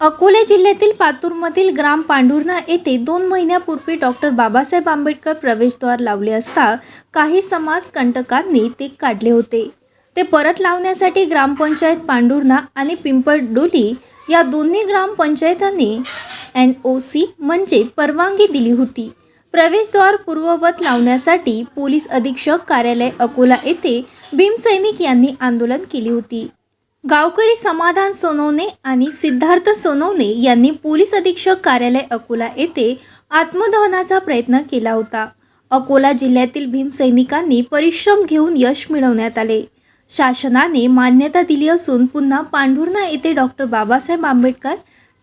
अकोले जिल्ह्यातील पातूरमधील ग्राम पांढुर्णा येथे दोन महिन्यापूर्वी डॉक्टर बाबासाहेब आंबेडकर प्रवेशद्वार लावले असता काही समाज कंटकांनी ते काढले होते. ते परत लावण्यासाठी ग्रामपंचायत पांढुर्णा आणि पिंपळडोली या दोन्ही ग्रामपंचायतांनी एन ओ सी म्हणजे परवानगी दिली होती. प्रवेशद्वार पूर्ववत लावण्यासाठी पोलीस अधीक्षक कार्यालय अकोला येथे भीमसैनिक यांनी आंदोलन केली होती. गावकरी समाधान सोनवणे आणि सिद्धार्थ सोनवणे यांनी पोलीस अधीक्षक कार्यालय अकोला येथे आत्मदहनाचा प्रयत्न केला होता. अकोला जिल्ह्यातील भीमसैनिकांनी परिश्रम घेऊन यश मिळवण्यात आले. शासनाने मान्यता दिली असून पुन्हा पांढुर्णा येथे डॉक्टर बाबासाहेब आंबेडकर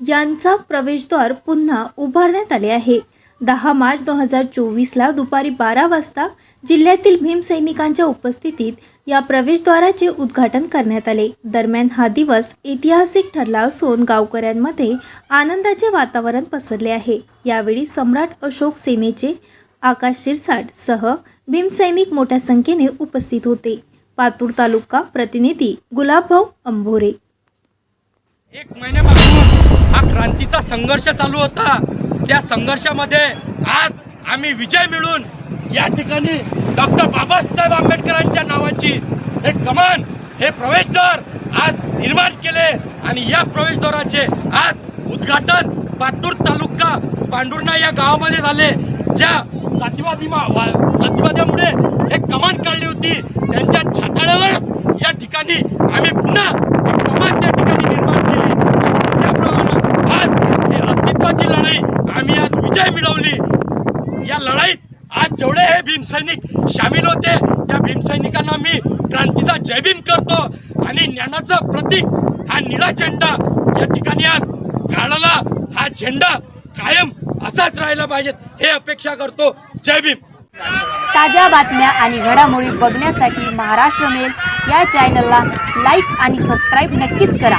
यांचा प्रवेशद्वार पुन्हा उभारण्यात आले आहे. दहा मार्च दोन हजार चोवीसला दुपारी बारा वाजता जिल्ह्यातील भीमसैनिकांच्या उपस्थितीत या प्रवेशद्वाराचे उद्घाटन करण्यात आले. दरम्यान हा दिवस ऐतिहासिक ठरला असून गावकऱ्यांमध्ये आनंदाचे वातावरण पसरले आहे. यावेळी सम्राट अशोक सेनेचे आकाश शिरसाट सह भीमसैनिक मोठ्या संख्येने उपस्थित होते. पातूर तालुका प्रतिनिधी गुलाबभाऊ अंभोरे. एक महिन्यापासून हा क्रांतीचा संघर्ष चालू होता. त्या संघर्षामध्ये आज आम्ही विजय मिळून या ठिकाणी डॉक्टर बाबासाहेब आंबेडकरांच्या नावाची हे कमान हे प्रवेशद्वार आज निर्माण केले आणि या प्रवेशद्वाराचे आज उद्घाटन पातूर तालुका पांडुर्णा या गावामध्ये झाले ज्या जातीवादी वा- जातीवाद्यामुळे एक कमान काढली होती. त्यांच्या छाताळ्यावरच या ठिकाणी आम्ही पुन्हा एक कमान त्या ठिकाणी निर्माण केली त्याप्रमाणे आज ही अस्तित्वाची लढाई आम्ही आज विजय मिळवली या लढाईत आज जेवढे हे भीमसैनिक सामील होते त्या भीमसैनिकांना मी क्रांतीचा जयभीम करतो आणि ज्ञानाचं प्रतीक हा निळा झेंडा या ठिकाणी आज काढाला हा झेंडा कायम असाच राहिला पाहिजे हे अपेक्षा करतो. जय भीम. ताज्या बातम्या आणि घडामोडी बघण्यासाठी महाराष्ट्र मेल या चॅनलला लाईक आणि सबस्क्राईब नक्कीच करा.